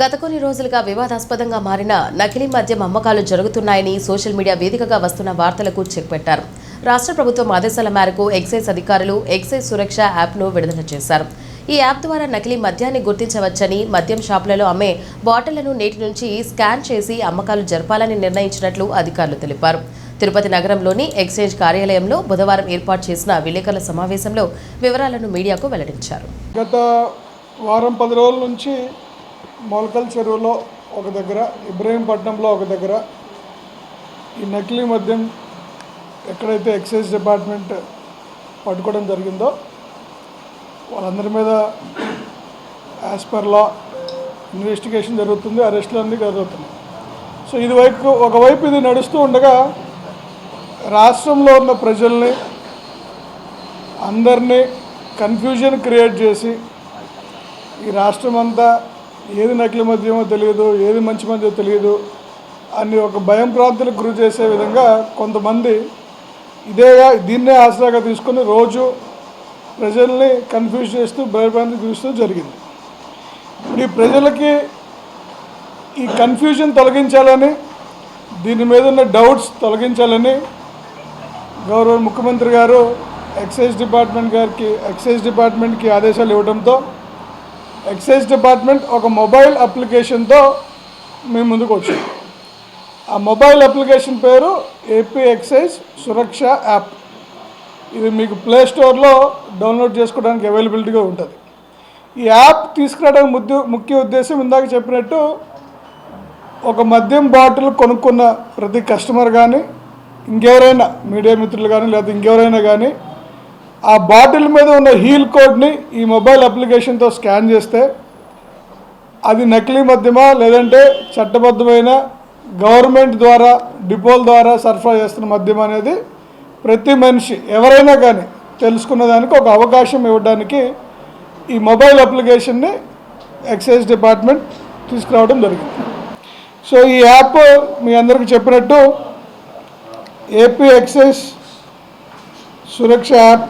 గత కొన్ని రోజులుగా వివాదాస్పదంగా మారిన నకిలీ మద్యం అమ్మకాలు జరుగుతున్నాయని సోషల్ మీడియా వేదికగా వస్తున్న వార్తలకు చెక్ పెట్టారు. రాష్ట్ర ప్రభుత్వం ఆదేశాల మేరకు ఎక్సైజ్ అధికారులు ఎక్సైజ్ సురక్ష యాప్ను విడుదల చేశారు. ఈ యాప్ ద్వారా నకిలీ మద్యాన్ని గుర్తించవచ్చని మద్యం షాపులలో అమ్మే బాటిళ్ళను నేటి నుంచి స్కాన్ చేసి అమ్మకాలు జరపాలని నిర్ణయించినట్లు అధికారులు తెలిపారు. తిరుపతి నగరంలోని ఎక్సైజ్ కార్యాలయంలో బుధవారం ఏర్పాటు చేసిన విలేకరుల సమావేశంలో వివరాలను మీడియాకు వెల్లడించారు. గత వారం పది రోజుల నుంచి మొలకల్ చెరువులో ఒక దగ్గర ఇబ్రహీంపట్నంలో ఒక దగ్గర ఈ నకిలీ మద్యం ఎక్కడైతే ఎక్సైజ్ డిపార్ట్మెంట్ పట్టుకోవడం జరిగిందో వాళ్ళందరి మీద యాజ్ పర్ లా ఇన్వెస్టిగేషన్ జరుగుతుంది అరెస్టులు అన్నీ జరుగుతున్నాయి. సో ఇది వైపు ఒకవైపు ఇది నడుస్తూ ఉండగా రాష్ట్రంలో ఉన్న ప్రజల్ని అందరినీ కన్ఫ్యూజన్ క్రియేట్ చేసి ఈ రాష్ట్రం అంతా ఏది నకిలీ మద్యమో తెలియదు ఏది మంచి మద్యమో తెలియదు అని ఒక భయం ప్రాంతాలకు గురి చేసే విధంగా కొంతమంది ఇదేగా దీన్నే ఆసరాగా తీసుకొని రోజు ప్రజల్ని కన్ఫ్యూజ్ చేస్తూ భయభ్రాంతి చూస్తూ జరిగింది. ఇప్పుడు ఈ ప్రజలకి ఈ కన్ఫ్యూజన్ తొలగించాలని దీని మీద ఉన్న డౌట్స్ తొలగించాలని గౌరవ ముఖ్యమంత్రి గారు ఎక్సైజ్ డిపార్ట్మెంట్ గారికి ఎక్సైజ్ డిపార్ట్మెంట్కి ఆదేశాలు ఇవ్వడంతో ఎక్సైజ్ డిపార్ట్మెంట్ ఒక మొబైల్ అప్లికేషన్తో మేము ముందుకు వచ్చింది. ఆ మొబైల్ అప్లికేషన్ పేరు ఏపీ ఎక్సైజ్ సురక్ష యాప్ ఇది మీకు ప్లే స్టోర్లో డౌన్లోడ్ చేసుకోవడానికి అవైలబిలిటీగా ఉంటుంది. ఈ యాప్ తీసుకురావడానికి ముద్దు ముఖ్య ఉద్దేశం ఇందాక చెప్పినట్టు ఒక మద్యం బాటిల్ కొనుక్కున్న ప్రతి కస్టమర్ కానీ ఇంకెవరైనా మీడియా మిత్రులు కానీ లేదా ఇంకెవరైనా కానీ ఆ బాటిల్ మీద ఉన్న హీల్ కోడ్ని ఈ మొబైల్ అప్లికేషన్తో స్కాన్ చేస్తే అది నకిలీ మద్యమా లేదంటే చట్టబద్ధమైన గవర్నమెంట్ ద్వారా డిపోల ద్వారా సరఫరా చేస్తున్న మద్యం అనేది ప్రతి మనిషి ఎవరైనా కానీ తెలుసుకున్న దానికి ఒక అవకాశం ఇవ్వడానికి ఈ మొబైల్ అప్లికేషన్ని ఎక్సైజ్ డిపార్ట్మెంట్ తీసుకురావడం జరిగింది. సో ఈ యాప్ మీ అందరికీ చెప్పినట్టు ఏపీ ఎక్సైజ్ సురక్ష యాప్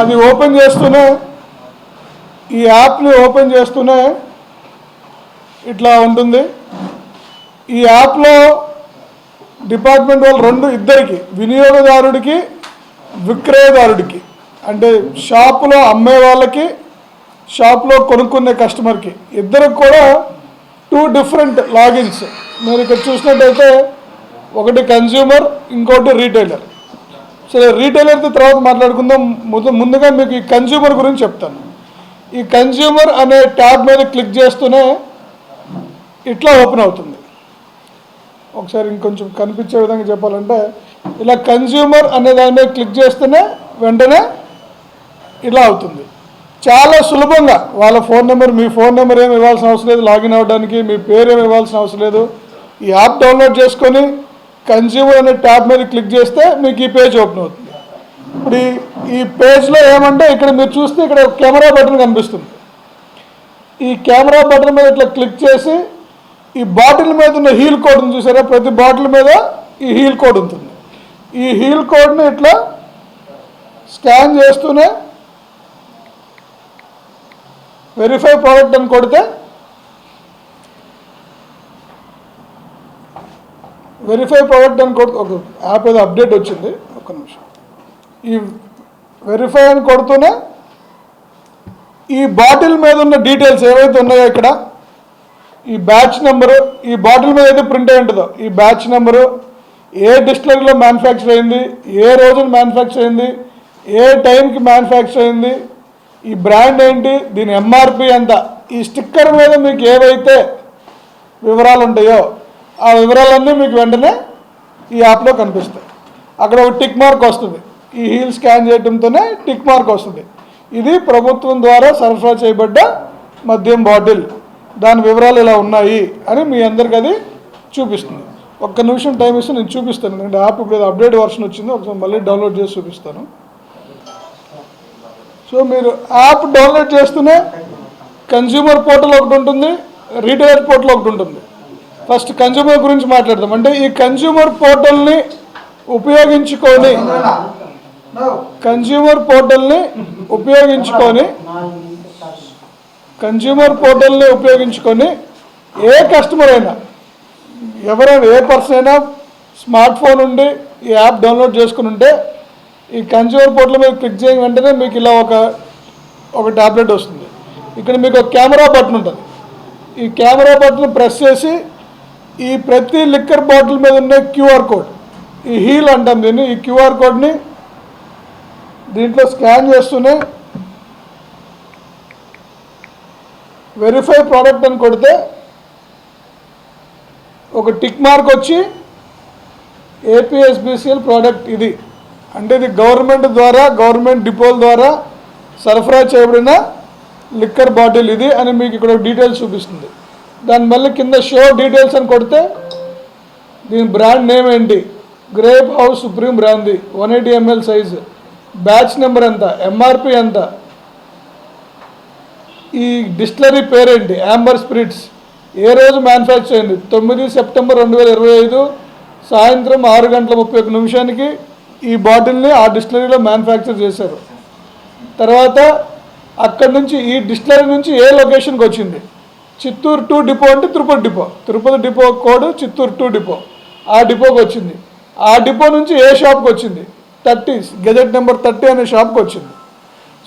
అది ఓపెన్ చేస్తూనే ఈ యాప్ని ఓపెన్ చేస్తూనే ఇట్లా ఉంటుంది. ఈ యాప్లో డిపార్ట్మెంట్ వాళ్ళు రెండు ఇద్దరికి వినియోగదారుడికి విక్రయదారుడికి అంటే షాపులో అమ్మే వాళ్ళకి షాప్లో కొనుక్కునే కస్టమర్కి ఇద్దరికి కూడా టూ డిఫరెంట్ లాగిన్స్. మీరు ఇక్కడ చూసినట్టయితే ఒకటి కన్జ్యూమర్ ఇంకోటి రీటైలర్. సరే రీటైలర్తో తర్వాత మాట్లాడుకుందాం. ముందు- ముందుగా మీకు ఈ కన్జ్యూమర్ గురించి చెప్తాను. ఈ కన్జ్యూమర్ అనే ట్యాబ్ మీద క్లిక్ చేస్తూనే ఇట్లా ఓపెన్ అవుతుంది. ఒకసారి ఇంకొంచెం కనిపించే విధంగా చెప్పాలంటే ఇలా కన్జ్యూమర్ అనే దాని మీద క్లిక్ చేస్తేనే వెంటనే ఇలా అవుతుంది. చాలా సులభంగా వాళ్ళ ఫోన్ నెంబర్ మీ ఫోన్ నెంబర్ ఏమి ఇవ్వాల్సిన అవసరం లేదు లాగిన్ అవ్వడానికి మీ పేరు ఏమి ఇవ్వాల్సిన అవసరం లేదు. ఈ యాప్ డౌన్లోడ్ చేసుకొని కన్జ్యూమర్ అనే ట్యాబ్ మీద క్లిక్ చేస్తే మీకు ఈ పేజ్ ఓపెన్ అవుతుంది. ఇప్పుడు ఈ ఈ పేజ్లో ఏమంటే ఇక్కడ మీరు చూస్తే ఇక్కడ కెమెరా బటన్ కనిపిస్తుంది. ఈ కెమెరా బటన్ మీద ఇట్లా క్లిక్ చేసి ఈ బాటిల్ మీద ఉన్న హీల్ కోడ్ని చూసారా? ప్రతి బాటిల్ మీద ఈ హీల్ కోడ్ ఉంటుంది. ఈ హీల్ కోడ్ని ఇట్లా స్కాన్ చేస్తూనే వెరిఫై ప్రోడక్ట్ అని కొడితే వెరిఫై ప్రోడక్ట్ అని కొడుతూ ఒక యాప్ ఏదో అప్డేట్ వచ్చింది. ఒక నిమిషం. ఈ వెరిఫై అని కొడుతూనే ఈ బాటిల్ మీద ఉన్న డీటెయిల్స్ ఏవైతే ఉన్నాయో ఇక్కడ ఈ బ్యాచ్ నెంబరు ఈ బాటిల్ మీద అయితే ప్రింట్ అయి ఉంటుందో ఈ బ్యాచ్ నెంబరు ఏ డిస్టిలరీలో మ్యానుఫ్యాక్చర్ అయింది ఏ రోజున మ్యానుఫ్యాక్చర్ అయింది ఏ టైంకి మ్యానుఫ్యాక్చర్ అయింది ఈ బ్రాండ్ ఏంటి దీని ఎంఆర్పి ఎంత ఈ స్టిక్కర్ మీద మీకు ఏవైతే వివరాలు ఉంటాయో ఆ వివరాలన్నీ మీకు వెంటనే ఈ యాప్లో కనిపిస్తాయి. అక్కడ ఒక టిక్ మార్క్ వస్తుంది. ఈ హీల్ స్కాన్ చేయడంతోనే టిక్ మార్క్ వస్తుంది. ఇది ప్రభుత్వం ద్వారా సరఫరా చేయబడ్డ మద్యం బాటిల్. దాని వివరాలు ఇలా ఉన్నాయి అని మీ అందరికి అది చూపిస్తుంది. ఒక్క నిమిషం టైం ఇస్తే నేను చూపిస్తాను. ఎందుకంటే యాప్ ఇప్పుడు అప్డేట్ వర్షన్ వచ్చింది. ఒకసారి మళ్ళీ డౌన్లోడ్ చేసి చూపిస్తాను. సో మీరు యాప్ డౌన్లోడ్ చేస్తూనే కన్జ్యూమర్ పోర్టల్ ఒకటి ఉంటుంది రీటైలర్ పోర్టల్ ఒకటి ఉంటుంది. ఫస్ట్ కన్జ్యూమర్ గురించి మాట్లాడదాం. అంటే ఈ కన్జ్యూమర్ పోర్టల్ని ఉపయోగించుకొని కన్జ్యూమర్ పోర్టల్ని ఉపయోగించుకొని కన్జ్యూమర్ పోర్టల్ని ఉపయోగించుకొని ఏ కస్టమర్ అయినా ఎవరైనా ఏ పర్సన్ అయినా స్మార్ట్ ఫోన్ ఉండి ఈ యాప్ డౌన్లోడ్ చేసుకుని ఉంటే ఈ కన్జ్యూమర్ పోర్టల్ మీద క్లిక్ చేయని వెంటనే మీకు ఇలా ఒక ఒక ట్యాబ్లెట్ వస్తుంది. ఇక్కడ మీకు ఒక కెమెరా బటన్ ఉంటుంది. ఈ కెమెరా బటన్ ప్రెస్ చేసి ఈ ప్రతి లిక్కర్ బాటిల్ మీద ఉన్న క్యూఆర్ కోడ్. ఈ హీల్ అంటాం దీన్ని ఈ క్యూఆర్ కోడ్ని దీంట్లో స్కాన్ చేస్తూనే వెరిఫై ప్రోడక్ట్ అని కొడితే ఒక టిక్ మార్క్ వచ్చి ఏపీఎస్బిసిఎల్ ప్రోడక్ట్ ఇది. అంటే ఇది గవర్నమెంట్ ద్వారా గవర్నమెంట్ డిపోల ద్వారా సరఫరా చేయబడిన లిక్కర్ బాటిల్ ఇది అని మీకు ఇక్కడ డీటెయిల్స్ చూపిస్తుంది. దాని మళ్ళీ కింద షో డీటెయిల్స్ అని కొడితే దీని బ్రాండ్ నేమ్ ఏంటి? Grape house supreme brandy one eighty ML size batch number ఎంత? ఎంఆర్పి ఎంత? ఈ డిస్టిలరీ పేరేంటి? యాంబర్ స్పిరిట్స్ ఏ రోజు మ్యానుఫ్యాక్చర్ అయింది? తొమ్మిది సెప్టెంబర్ రెండు వేల ఇరవై ఐదు సాయంత్రం ఆరు గంటల ముప్పై ఒక్క నిమిషానికి ఈ బాటిల్ని ఆ డిస్టిలరీలో మ్యానుఫ్యాక్చర్ చేశారు. తర్వాత అక్కడి నుంచి ఈ డిస్టిలరీ నుంచి ఏ లొకేషన్కి వచ్చింది? చిత్తూరు టూ డిపో అంటే Tirupati depot. Tirupati depot code Chittoor two depot. ఆ డిపోకి వచ్చింది. ఆ డిపో నుంచి ఏ షాప్కి వచ్చింది? థర్టీ గెజెట్ నెంబర్ థర్టీ అనే షాప్కి వచ్చింది.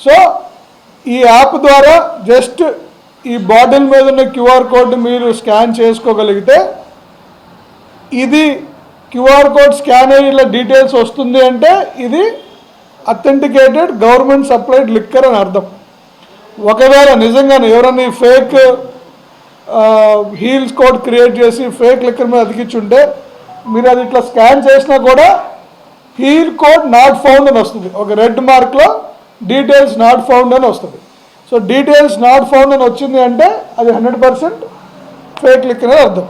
సో ఈ యాప్ ద్వారా జస్ట్ ఈ బాటిల్ మీద ఉన్న క్యూఆర్ కోడ్ మీరు స్కాన్ చేసుకోగలిగితే ఇది క్యూఆర్ కోడ్ స్కాన్ అయ్యి ఇలా డీటెయిల్స్ వస్తుంది అంటే ఇది అథెంటికేటెడ్ గవర్నమెంట్ సప్లైడ్ లిక్కర్ అని అర్థం. ఒకవేళ నిజంగానే ఎవరైనా ఫేక్ హీల్స్ కోడ్ క్రియేట్ చేసి ఫేక్ లిక్కర్ మీద అతికించుంటే మీరు అది ఇట్లా స్కాన్ చేసినా కూడా హీల్ కోడ్ నాట్ ఫౌండ్ అని వస్తుంది. ఒక రెడ్ మార్క్లో డీటెయిల్స్ నాట్ ఫౌండ్ అని వస్తుంది. సో డీటెయిల్స్ నాట్ ఫౌండ్ అని వచ్చింది అంటే అది హండ్రెడ్ పర్సెంట్ ఫేక్ లిక్ అనేది అర్థం.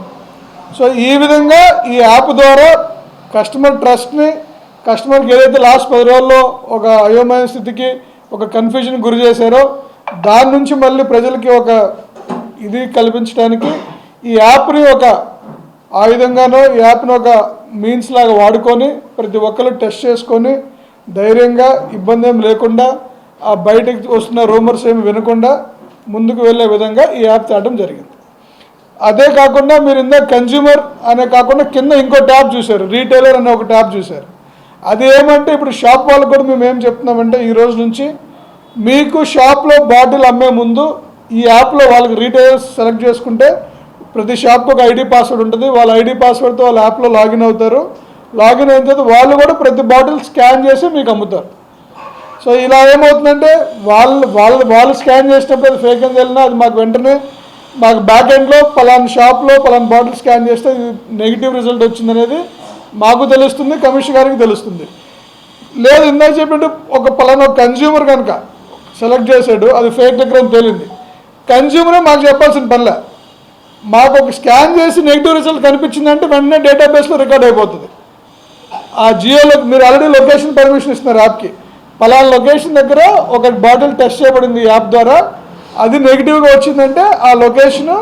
సో ఈ విధంగా ఈ యాప్ ద్వారా కస్టమర్ ట్రస్ట్ని కస్టమర్కి ఏదైతే లాస్ట్ పది రోజుల్లో ఒక అయోమయ స్థితికి ఒక కన్ఫ్యూజన్ గురి చేశారో దాని నుంచి మళ్ళీ ప్రజలకి ఒక ఇది కల్పించడానికి ఈ యాప్ని ఒక ఆయుధంగానో ఈ యాప్ని ఒక మీన్స్ లాగా వాడుకొని ప్రతి ఒక్కరు టెస్ట్ చేసుకొని ధైర్యంగా ఇబ్బంది ఏం లేకుండా ఆ బయటకు వస్తున్న రూమర్స్ ఏమి వినకుండా ముందుకు వెళ్ళే విధంగా ఈ యాప్ తేటం జరిగింది. అదే కాకుండా మీరు ఇందాక కన్జ్యూమర్ అనే కాకుండా కింద ఇంకో ట్యాబ్ చూశారు రీటైలర్ అనే ఒక ట్యాబ్ చూశారు. అది ఏమంటే ఇప్పుడు షాప్ వాళ్ళకు కూడా మేము ఏం చెప్తున్నామంటే ఈ రోజు నుంచి మీకు షాప్లో బాటిల్ అమ్మే ముందు ఈ యాప్లో వాళ్ళకి రీటైలర్స్ సెలెక్ట్ చేసుకుంటే ప్రతి షాప్కి ఒక ఐడి పాస్వర్డ్ ఉంటుంది. వాళ్ళ ఐడి పాస్వర్డ్తో వాళ్ళ యాప్లో లాగిన్ అవుతారు. లాగిన్ అయిన తర్వాత వాళ్ళు కూడా ప్రతి బాటిల్ స్కాన్ చేసి మీకు అమ్ముతారు. సో ఇలా ఏమవుతుందంటే వాళ్ళు వాళ్ళు వాళ్ళు స్కాన్ చేసినప్పుడు అది ఫేక్ అని తెలినా అది మాకు వెంటనే మాకు బ్యాక్ ఎండ్లో పలానా షాప్లో పలానా బాటిల్ స్కాన్ చేస్తే నెగిటివ్ రిజల్ట్ వచ్చిందనేది మాకు తెలుస్తుంది కమిషన్ గారికి తెలుస్తుంది. లేదు ఇందాక చెప్పినట్టు ఒక పలానా కన్జ్యూమర్ కనుక సెలెక్ట్ చేశాడు అది ఫేక్ దగ్గర తేలింది. కన్జ్యూమరే మాకు చెప్పాల్సిన పనిలే. మాకు ఒక స్కాన్ చేసి నెగిటివ్ రిజల్ట్ కనిపించిందంటే వెంటనే డేటాబేస్లో రికార్డ్ అయిపోతుంది. ఆ జియోలో మీరు ఆల్రెడీ లొకేషన్ పర్మిషన్ ఇస్తున్నారు యాప్కి. పలానా లొకేషన్ దగ్గర ఒక బాటిల్ టెస్ట్ చేయబడింది ఈ యాప్ ద్వారా. అది నెగిటివ్గా వచ్చిందంటే ఆ లొకేషన్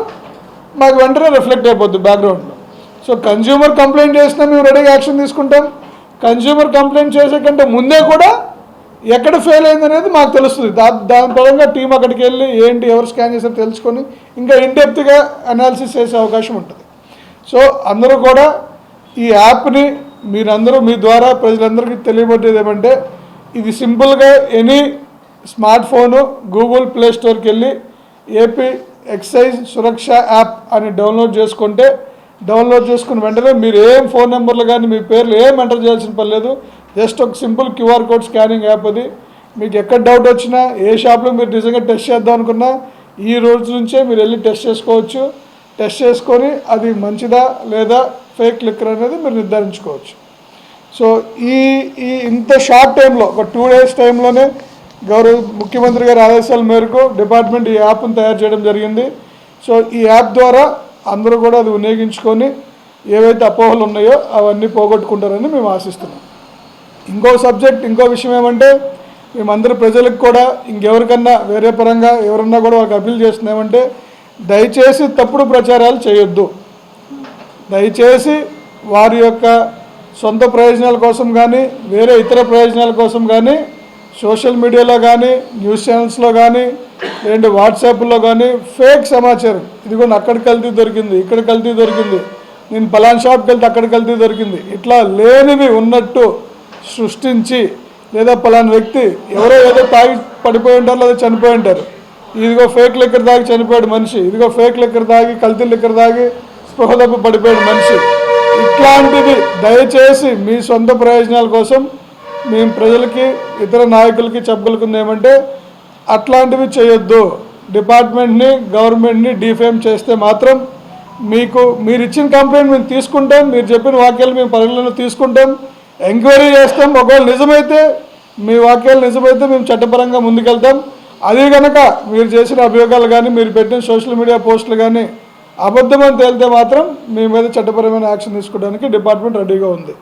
మాకు వెంటనే రిఫ్లెక్ట్ అయిపోద్ది బ్యాక్గ్రౌండ్లో. సో కన్జ్యూమర్ కంప్లైంట్ చేసినా మేము రెడీగా యాక్షన్ తీసుకుంటాం. కన్జ్యూమర్ కంప్లైంట్ చేసే కంటే ముందే కూడా ఎక్కడ ఫెయిల్ అయింది అనేది మాకు తెలుస్తుంది. దా దాని పరంగా టీం అక్కడికి వెళ్ళి ఏంటి ఎవరు స్కాన్ చేశారో తెలుసుకొని ఇంకా ఇన్డెప్త్గా అనాలిసిస్ చేసే అవకాశం ఉంటుంది. సో అందరూ కూడా ఈ యాప్ని మీరందరూ మీ ద్వారా ప్రజలందరికీ తెలియబట్టేది ఏమంటే ఇది సింపుల్గా any smart phone Google play స్టోర్కి వెళ్ళి ఏపీ ఎక్సైజ్ సురక్ష యాప్ అని డౌన్లోడ్ చేసుకుంటే డౌన్లోడ్ చేసుకున్న వెంటనే మీరు ఏం ఫోన్ నెంబర్లు కానీ మీ పేర్లు ఏం ఎంటర్ చేయాల్సిన పని లేదు. జస్ట్ ఒక simple QR code scanning app అది. మీకు ఎక్కడ డౌట్ వచ్చినా ఏ షాప్లో మీరు నిజంగా టెస్ట్ చేద్దాం అనుకున్నా ఈ రోజు నుంచే మీరు వెళ్ళి టెస్ట్ చేసుకోవచ్చు. టెస్ట్ చేసుకొని అది మంచిదా లేదా ఫేక్ లిక్కర్ అనేది మీరు నిర్ధారించుకోవచ్చు. సో ఈ ఈ ఇంత షార్ట్ టైంలో ఒక టూ డేస్ టైంలోనే గౌరవ ముఖ్యమంత్రి గారి ఆదేశాల మేరకు డిపార్ట్మెంట్ ఈ యాప్ను తయారు చేయడం జరిగింది. సో ఈ యాప్ ద్వారా అందరూ కూడా అది వినియోగించుకొని ఏవైతే అపోహలు ఉన్నాయో అవన్నీ పోగొట్టుకుంటారని మేము ఆశిస్తున్నాం. ఇంకో సబ్జెక్ట్ ఇంకో విషయం ఏమంటే మేమందరూ ప్రజలకు కూడా ఇంకెవరికన్నా వేరే పరంగా ఎవరన్నా కూడా వాళ్ళకి అప్పీల్ చేస్తున్నామంటే దయచేసి తప్పుడు ప్రచారాలు చేయొద్దు. దయచేసి వారి యొక్క సొంత ప్రయోజనాల కోసం కానీ వేరే ఇతర ప్రయోజనాల కోసం కానీ సోషల్ మీడియాలో కానీ న్యూస్ ఛానల్స్లో కానీ లేదంటే వాట్సాప్లో కానీ ఫేక్ సమాచారం. ఇది కూడా అక్కడ కల్తీ దొరికింది ఇక్కడ కల్తీ దొరికింది. నేను పలాన్ షాప్కి వెళ్తే అక్కడ కల్తీ దొరికింది. ఇట్లా లేనివి ఉన్నట్టు సృష్టించి లేదా పలానా వ్యక్తి ఎవరో ఏదో తాగి పడిపోయి ఉంటారు లేదా చనిపోయి ఉంటారు. ఇదిగో ఫేక్ లెక్కర్ తాగి చనిపోయాడు మనిషి. ఇదిగో ఫేక్ లెక్కర్ తాగి కల్తీ లెక్కర్ తాగి స్పృహ తప్పి పడిపోయాడు మనిషి. ఇట్లాంటిది దయచేసి మీ సొంత ప్రయోజనాల కోసం మేము ప్రజలకి ఇతర నాయకులకి చెప్పగలుగుతుంది ఏమంటే అట్లాంటివి చేయొద్దు. డిపార్ట్మెంట్ని గవర్నమెంట్ని డిఫేమ్ చేస్తే మాత్రం మీకు మీరు ఇచ్చిన కంప్లైంట్ మేము తీసుకుంటాం మీరు చెప్పిన వాక్యాలు మేము పరిగణలో తీసుకుంటాం. ఎంక్వైరీ చేస్తాం. ఒకవేళ నిజమైతే మీ వాక్యాలు నిజమైతే మేము చట్టపరంగా ముందుకెళ్తాం. అది కనుక మీరు చేసిన అభియోగాలు కానీ మీరు పెట్టిన సోషల్ మీడియా పోస్టులు కానీ అబద్ధమని తేలితే మాత్రం మీ మీద చట్టపరమైన యాక్షన్ తీసుకోవడానికి డిపార్ట్మెంట్ రెడీగా ఉంది.